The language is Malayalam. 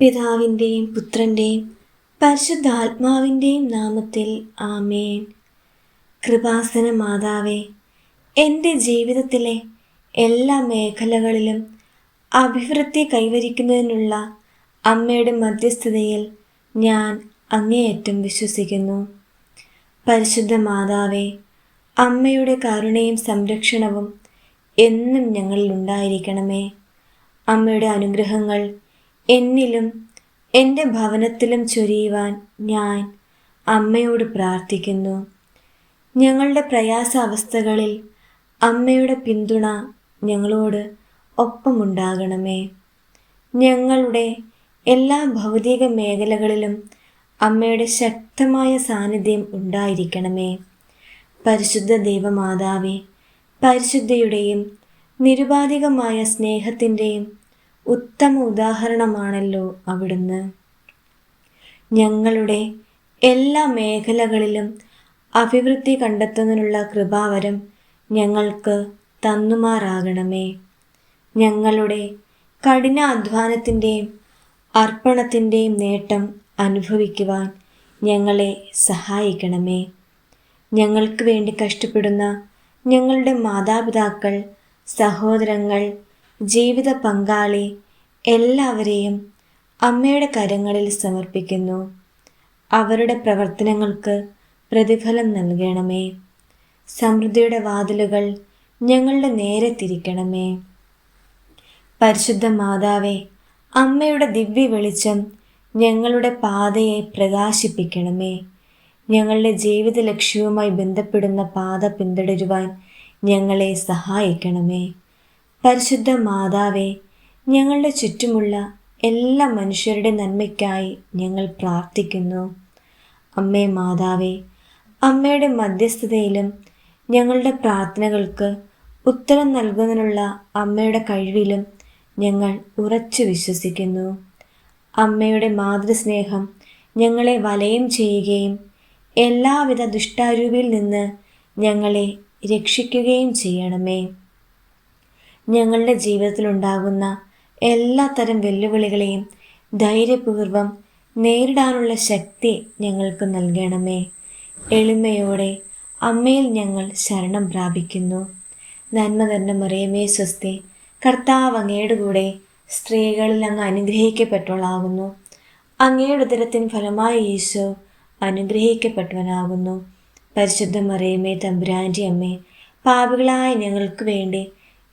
പിതാവിന്റെയും പുത്രന്റെയും പരിശുദ്ധാത്മാവിന്റെയും നാമത്തിൽ ആമേൻ. കൃപാസന മാതാവേ എന്റെ ജീവിതത്തിലെ എല്ലാ മേഖലകളിലും അഭിവൃദ്ധി കൈവരിക്കുന്നതിനുള്ള അമ്മയുടെ മധ്യസ്ഥതയിൽ ഞാൻ അങ്ങേയറ്റം വിശ്വസിക്കുന്നു. പരിശുദ്ധ മാതാവേ അമ്മയുടെ കരുണയും സംരക്ഷണവും എന്നും ഞങ്ങളിൽ ഉണ്ടായിരിക്കണമേ. അമ്മയുടെ അനുഗ്രഹങ്ങൾ എന്നിലും എന്റെ ഭവനത്തിലും ചൊരിയുവാൻ ഞാൻ അമ്മയോട് പ്രാർത്ഥിക്കുന്നു. ഞങ്ങളുടെ പ്രയാസ അവസ്ഥകളിൽ അമ്മയുടെ പിന്തുണ ഞങ്ങളോട് ഒപ്പമുണ്ടാകണമേ. ഞങ്ങളുടെ എല്ലാ ഭൗതിക മേഖലകളിലും അമ്മയുടെ ശക്തമായ സാന്നിധ്യം ഉണ്ടായിരിക്കണമേ. പരിശുദ്ധ ദൈവമാതാവേ പരിശുദ്ധയുടെയും നിരുപാധികമായ സ്നേഹത്തിന്റെയും ഉത്തമ ഉദാഹരണമാണല്ലോ അവിടുന്ന്. ഞങ്ങളുടെ എല്ലാ മേഖലകളിലും അഭിവൃദ്ധി കണ്ടെത്തുന്നതിനുള്ള കൃപാവരം ഞങ്ങൾക്ക് തന്നുമാറാകണമേ. ഞങ്ങളുടെ കഠിനാധ്വാനത്തിന്റെയും അർപ്പണത്തിന്റെയും നേട്ടം അനുഭവിക്കുവാൻ ഞങ്ങളെ സഹായിക്കണമേ. ഞങ്ങൾക്ക് വേണ്ടി കഷ്ടപ്പെടുന്ന ഞങ്ങളുടെ മാതാപിതാക്കൾ സഹോദരങ്ങൾ ജീവിത പങ്കാളി എല്ലാവരെയും അമ്മയുടെ കരങ്ങളിൽ സമർപ്പിക്കുന്നു. അവരുടെ പ്രവർത്തനങ്ങൾക്ക് പ്രതിഫലം നൽകണമേ. സമൃദ്ധിയുടെ വാതിലുകൾ ഞങ്ങളുടെ നേരെ തിരിക്കണമേ. പരിശുദ്ധ മാതാവേ അമ്മയുടെ ദിവ്യ വെളിച്ചം ഞങ്ങളുടെ പാതയെ പ്രകാശിപ്പിക്കണമേ. ഞങ്ങളുടെ ജീവിത ലക്ഷ്യവുമായി ബന്ധപ്പെടുന്ന പാത പിന്തുടരുവാൻ ഞങ്ങളെ സഹായിക്കണമേ. പരിശുദ്ധ മാതാവേ ഞങ്ങളുടെ ചുറ്റുമുള്ള എല്ലാ മനുഷ്യരുടെ നന്മയ്ക്കായി ഞങ്ങൾ പ്രാർത്ഥിക്കുന്നു. അമ്മേ മാതാവേ അമ്മയുടെ മധ്യസ്ഥതയിലും ഞങ്ങളുടെ പ്രാർത്ഥനകൾക്ക് ഉത്തരം നൽകുന്നതിനുള്ള അമ്മയുടെ കഴിവിലും ഞങ്ങൾ ഉറച്ചു വിശ്വസിക്കുന്നു. അമ്മയുടെ മാതൃസ്നേഹം ഞങ്ങളെ വലയം ചെയ്യുകയും എല്ലാവിധ ദുഷ്ടാരൂപിയിൽ നിന്ന് ഞങ്ങളെ രക്ഷിക്കുകയും ചെയ്യണമേ. ഞങ്ങളുടെ ജീവിതത്തിലുണ്ടാകുന്ന എല്ലാ തരം വെല്ലുവിളികളെയും ധൈര്യപൂർവം നേരിടാനുള്ള ശക്തി ഞങ്ങൾക്ക് നൽകണമേ. എളിമയോടെ അമ്മയിൽ ഞങ്ങൾ ശരണം പ്രാപിക്കുന്നു. നന്മ തന്നെ മറിയമേ സ്വസ്തി കർത്താവ് അങ്ങയുടെ കൂടെ സ്ത്രീകളിൽ അങ്ങ് അനുഗ്രഹിക്കപ്പെട്ടവളാകുന്നു. അങ്ങയുടെ ഉദരത്തിൻ ഫലമായി ഈശോ അനുഗ്രഹിക്കപ്പെട്ടവനാകുന്നു. പരിശുദ്ധ മറിയമേ തമ്പുരാന്റെ അമ്മേ പാപികളായ ഞങ്ങൾക്ക് വേണ്ടി